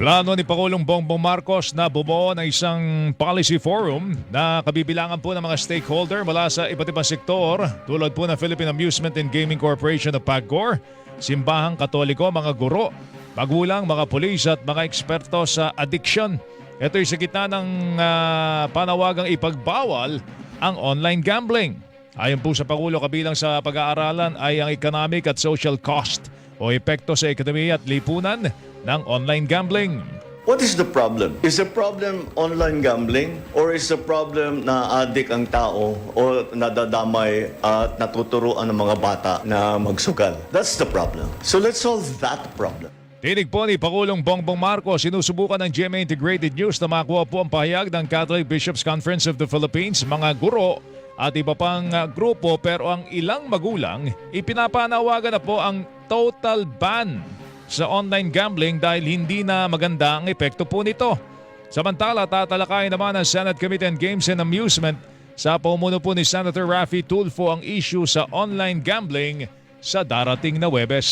Plano ni Pangulong Bongbong Marcos na bumuo ng isang policy forum na kabibilangan po ng mga stakeholder mula sa iba't ibang sektor tulad po ng Philippine Amusement and Gaming Corporation of PAGCOR, Simbahang Katoliko, mga guro, magulang, mga pulis at mga eksperto sa addiction. Ito ay sa gitna ng ah, panawagang ipagbawal ang online gambling. Ayon po sa Pangulo kabilang sa pag-aaralan ay ang economic at social cost o epekto sa ekonomiya at lipunan ng online gambling. What is the problem? Is the problem online gambling or is the problem na adik ang tao o nadadamay at natuturuan ng mga bata na magsugal? That's the problem. So let's solve that problem. Tinig po ni Pangulong Bongbong Marcos, sinusubukan ng GMA Integrated News na makuha po ang pahayag ng Catholic Bishops Conference of the Philippines, mga guro at iba pang uh, grupo pero ang ilang magulang ipinapanawagan na po ang total ban sa online gambling dahil hindi na maganda ang epekto po nito. Samantala, tatalakayin naman ng Senate Committee on Games and Amusement sa pumuno po ni Senator Raffy Tulfo ang issue sa online gambling sa darating na Webes.